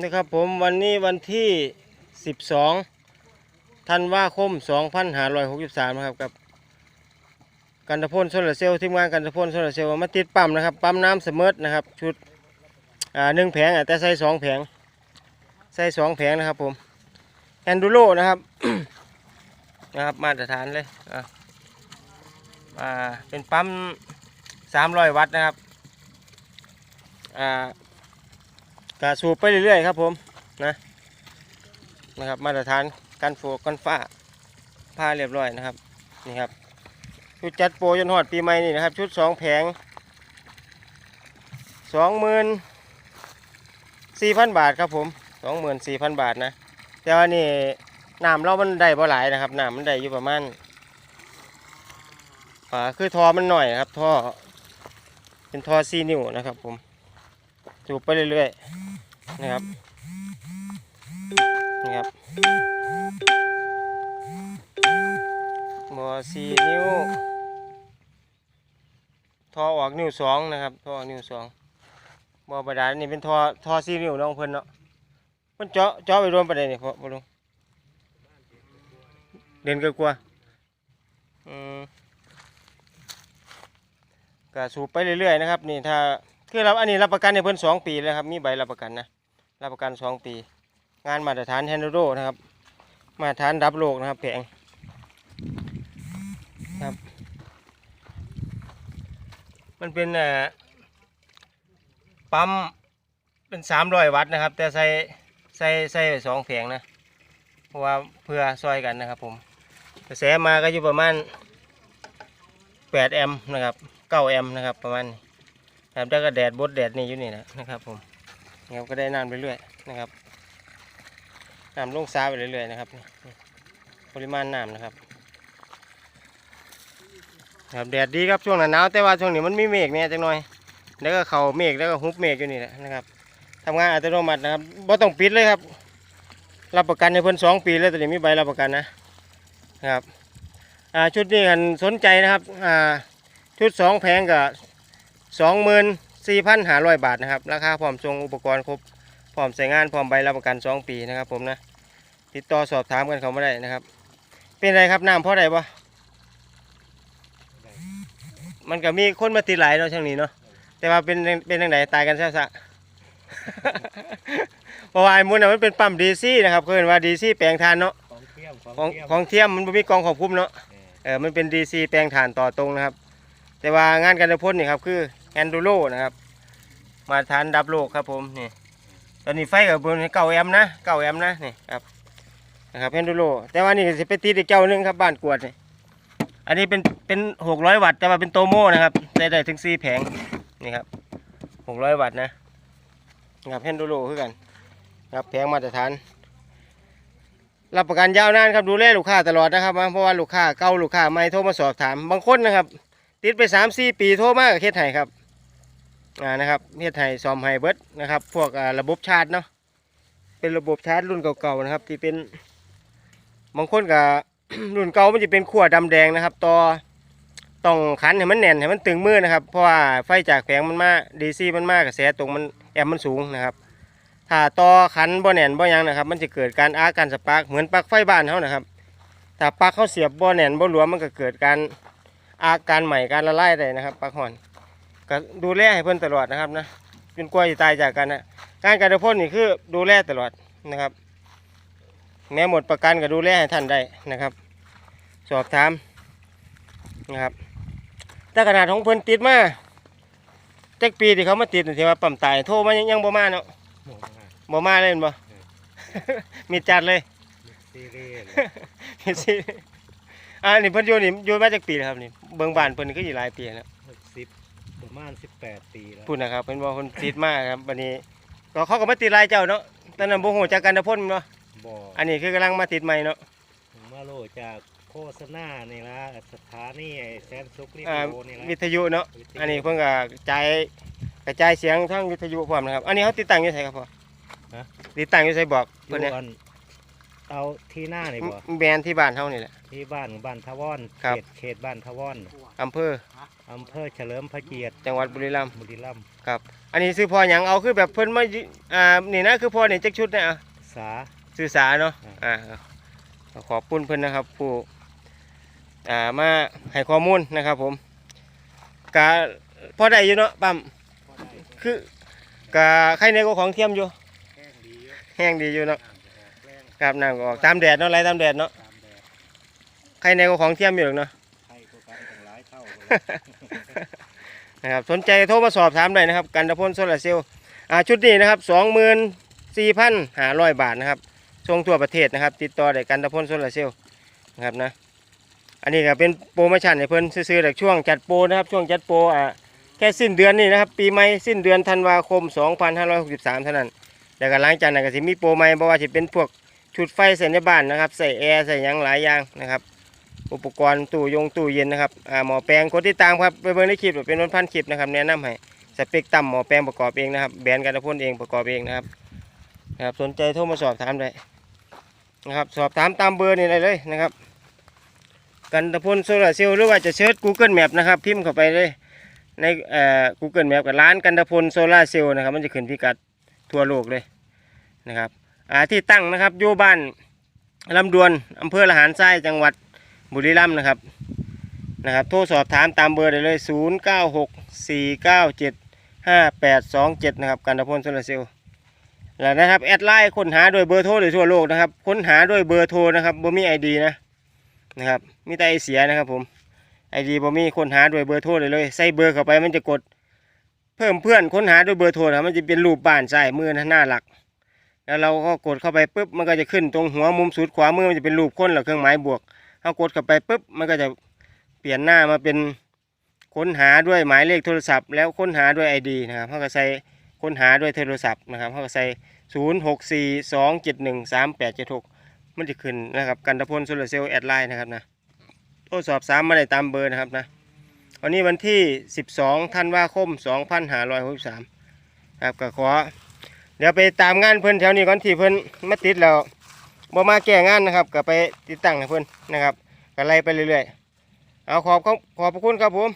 นะครับผมวันนี้วันที่ 12ธันวาคม 2563นะครับกับกันตะพ่นโซลาร์เซลล์ทีมงานกันตะพ่นโซลาร์เซลล์มาติดปั๊มนะครับปั๊มน้ำเสมอนะครับชุดอ่าหนึ่งแผงแต่ใส่สองแผงใส่สองแผงนะครับผมแอนดูโรนะครับนะครับมาตรฐานเลยอ่าเป็นปั๊ม300 วัตต์นะครับอ่า กระสูบไปเรื่อยๆครับผมนะนะครับมาตรฐานกันฝนกันฟ้าผ้าเรียบร้อยนะครับนี่ครับชุดจัดโปรจนหอดปีใหม่นี่นะครับ ชุดสองแผงสองหมื่นสี่พันบาทครับผมสองหมื่นสี่พันบาทนะแต่ว่านี่น้ำเรามันได้บ่หลายนะครับน้ำมันได้อยู่ประมาณอ่าคือทอมันหน่อยครับท่อเป็นทอซีนิ้วนะครับผมสูบไปเรื่อยๆ นะครับนี่ครับบอซีนิ้วทอออกนิ้วสองนะครับทอออกนิ้วสองบอบาดาลนี่เป็นทอทอซีนิ้วน้องเพิ่นเนาะเพิ่นเจาะเจาะไปรวมประเด็นนี่พอบ่ลุงเด่นก็กลัวอืมก็สูบไปเรื่อยๆนะครับนี่ถ้าคือรับอันนี้รับประกันในเพิ่นสองปีแล้วครับมีใบรับประกันนะ รับประกันสองปี งานมาตรฐานแฮนโดนะครับ มาตรฐานรับโลกนะครับแผงครับ มันเป็นเอ่อปั๊มเป็นสามร้อยวัตต์นะครับ แต่ใส่ใส่ใส่สองแผงนะ เพราะว่าเพื่อซอยกันนะครับผมกระแสมาก็อยู่ประมาณแปดแอมป์นะครับเก้าแอมป์นะครับประมาณนี้ครับแล้วก็แดดบดแดดนี่อยู่นี่นะนะครับผม นะครับก็ได้น้ำไปเรื่อยนะครับน้ำลงซ้าไปเรื่อยๆนะครับปริมาณน้ำนะครับครับแดดดีครับช่วงหน้าหนาวแต่ว่าช่วงนี้มันมีเมฆเนี่ยจังหน่อย แล้วก็เขาเมฆแล้วก็ฮุบเมฆอยู่นี่แหละนะครับทำงานอัตโนมัตินะครับบ่ต้องปิดเลยครับ รับประกันในเพิ่นสองปีแล้วตอนนี้มีใบรับประกันนะนะครับชุดนี้กันสนใจนะครับชุดสองแพงกับสองหมื่น สี่พันห้าร้อยบาทนะครับ ราคาพร้อมส่งอุปกรณ์ครบ พร้อมใช้งานพร้อมใบรับประกันสองปีนะครับผมนะ ติดต่อสอบถามกันเขาไม่ได้นะครับ เป็นไรครับน้ำเพราะอะไรบ่มันก็มีคนมาติดหลายเนาะช่วงนี้เนาะ แต่ว่าเป็นเป็นทางไหนตายกันซะซะเพราะว่าไอ้มุนน่ะมันเป็นปั๊มดีซี่นะครับเขาเรียกว่าดีซี่แปลงทานเนาะ ของเทียมของเทียมของเทียมมันบ่มีกองของคุ้มเนาะ เออเออมันเป็น DC แปลงฐานต่อตรงนะครับ แต่ว่างานกันพ่นนี่ครับคือ แอนดูโรนะครับ มาทานดับโลกครับผมนี่ตอนนี้ไฟกับบนเก้าแอมนะเก้าแอมนะนี่ครับนะครับแอนดูโรแต่ว่านี่จะไปติดอีกเจ้าหนึงครับบ้านกวดนี่อันนี้เป็นเป็นหกร้อยวัตต์แต่ว่าเป็นโตโม่นะครับได้ได้ถึงสี่แผงนี่ครับหกร้อยวัตต์นะนะครับแอนดูโรคือกันครับแผงมาตรฐานรับประกันยาวนานครับดูแลลูกค้าตลอดนะครับเพราะว่าลูกค้าเก่าลูกค้าใหม่โทรมาสอบถามบางคนนะครับ ติดไปสามสี่ปีโทรมากับเฮ็ดไห้ครับ อ่านะครับเฮ็ดไห้ซอมไห้เบิร์ดนะครับ พวกอ่าระบบชาร์จเนาะเป็นระบบชาร์จรุ่นเก่าๆนะครับ ที่เป็นบางคนกับรุ่นเก่ามันจะเป็นขั้วดำแดงนะครับต่อต้องขันให้มันแน่นให้มันตึงมือนะครับ เพราะว่าไฟจากแผงมันมาดีซีมันมากกระแสตรงมันแอมมันสูงนะครับ ถ้าต่อขันบ่แน่นบ่ยังนะครับ มันจะเกิดการอาการสปาร์กเหมือนปลั๊กไฟบ้านเขานะครับ ถ้าปลั๊กเขาเสียบบ่แน่นบ่หลวมมันก็เกิดการอาการใหม่การละลายได้นะครับปลั๊กหอน ก็ดูแลให้เพิ่นตลอดนะครับนะจนกว่าจะตายจากกันนะการการพ่นนี่คือดูแลตลอดนะครับ แม้หมดประกันก็ดูแลให้ท่านได้นะครับ สอบถามนะครับแต่ขนาดของเพิ่นติดมาจักปีที่เขามาติดนี่ที่ว่าปั๊มตายโทรมายังยังบ่มาเนาะหมูง่ายบ่มาเล่นบ่มีจัดเลยซีรีส์มีสิอ่านี่เพิ่นอยู่นี่อยู่มาจากปีแล้วครับนี่เบิ่งบ้านเพิ่นนี่ก็อยู่หลายปีแล้วสิบ ประมาณสิบแปดปีแล้วพูดนะครับเพิ่นบอกเพิ่นติดมากครับบัดนี้ก็เขาก็มาติดหลายเจ้าเนาะตอนนั้นบ่ฮู้จักกันนะพ่นเนาะบ่ออันนี้คือกำลังมาติดใหม่เนาะมาโลจากโฆษณานี่ละสถานีไอ้แสนสุขนี่อ่าโนี่ละวิทยุเนาะอันนี้เพิ่นก็กระจายกระจายเสียงทางวิทยุพร้อมนะครับ อันนี้เขาติดตั้งอยู่ไสครับพ่อฮะติดตั้งอยู่ไสบอกอเพิ่นยู่เนี่ยอัน เอาที่หน้านี่บ่แบรนด์ที่บ้านเฮานี่แหละ ที่บ้านบ้านทวอนครับเขตเขตบ้านทวอนอำเภออำเภอเฉลิมพระเกียรติจังหวัดบุรีรัมย์บุรีรัมย์ครับ อันนี้ซื้อพอหยังเอาคือแบบเพิ่นมายิอ่านี่นะคือพอนี่จักชุดเนี่ยอะ สา สื่อสารเนาะ อ่าอ่าขอบคุณเพิ่นนะครับ ผู้ อ่า มาให้ข้อมูลนะครับ ผมกะพอได้อยู่เนาะปั๊มคือกะใครในก็ของเทียมอยู่ แห้งดีเยอะแห้งดีอยู่เนาะ ครับน้ำก็ออกตามแดดเนาะไรตามแดดเนาะตามแดดใครในก็ของเทียมอยู่หรอกเนาะ ไข่ตัวกันตั้งหลายเท่าเลยนะครับสนใจโทรมาสอบถามได้นะครับ กันตะพลโซลาร์เซลล์อ่าชุดนี้นะครับสองหมื่นสี่พันห้าร้อยบาทนะครับส่งทั่วประเทศนะครับ ติดต่อได้กันตะพลโซลาร์เซลล์นะครับนะอันนี้ก็เป็นโปรโมชั่นให้เพิ่นซื้อๆจากช่วงจัดโปรนะครับช่วงจัดโปรอ่าแค่สิ้นเดือนนี้นะครับ ปีใหม่สิ้นเดือนธันวาคม 2563 เท่านั้น แล้วก็หลังจากนั้นก็สิมีโปรใหม่บ่ว่าจะเป็นพวก ชุดไฟใส่ในบ้านนะครับ ใส่แอร์ใส่ยังหลายอย่างนะครับ อุปกรณ์ตู้ยงตู้เย็นนะครับอ่าหมอแปลงกดติดตามครับไปเบิ่งในคลิปเป็นวันพันคลิปนะครับแนะนำให้สเปกต่ำหมอแปลงประกอบเองนะครับแบรนด์กันพ่นเองประกอบเองนะครับนะครับสนใจโทรมาสอบถามได้นะครับสอบถามตามเบอร์นี่ได้เลยนะครับ กันตะพ่นโซลาร์เซลล์หรือว่าจะเชิญ Google Map นะครับพิมพ์เข้าไปเลยในเอ่อ Google Map กับร้านกันตะพลโซลาร์เซลล์นะครับ มันจะขึ้นพิกัดทั่วโลกเลยนะครับ ที่ตั้งนะครับอยู่บ้านลำดวนอำเภอละหารทรายจังหวัดบุรีรัมย์นะครับนะครับโทรสอบถามตามเบอร์ได้เลย 0 9 6 4 9 7 5 8 2 7 นะครับกันตะพลโซลาร์เซลล์แล้วนะครับแอดไลน์ค้นหาด้วยเบอร์โทรโดยทั่วโลกนะครับค้นหาด้วยเบอร์โทรนะครับบ่มีไอดีนะนะครับมีแต่ไอเสียนะครับผมไอดีบ่มีค้นหาด้วยเบอร์โทรเลยเลยใส่เบอร์เข้าไปมันจะกด เพิ่มเพื่อนค้นหาด้วยเบอร์โทรนะมันจะเป็นรูปบ้านใส่มือนะหน้าหลัก แล้วเราก็กดเข้าไปปุ๊บมันก็จะขึ้นตรงหัวมุมสุดขวามือมันจะเป็นรูปค้นหรือเครื่องหมายบวกเอากดเข้าไปปุ๊บมันก็จะเปลี่ยนหน้ามาเป็นค้นหาด้วยหมายเลขโทรศัพท์ แล้วค้นหาด้วย ID นะครับเขาก็ใส่ค้นหาด้วยโทรศัพท์นะครับเขาก็ใส่ศูนย์หกสี่สองเจ็ดหนึ่งสามแปดเจ็ดหกมันจะขึ้นนะครับกันตะพลโซลาร์เซลล์แอดไลน์นะครับนะโทรสอบสามมาได้ตามเบอร์นะครับนะวันนี้วันที่สิบสองธันวาคมสองพันห้าร้อยหกสิบสามครับก็ขอ ดี๋ยวไปตามงานเพิ่นแถวนี้ก่อนที่เพิ่นมาติดแล้วบ่มาแก้งานนะครับก็ไปติดตั้งให้เพิ่นนะครับก็ไล่ไปเรื่อยๆเอาขอบขอบขอบพระคุณครับผม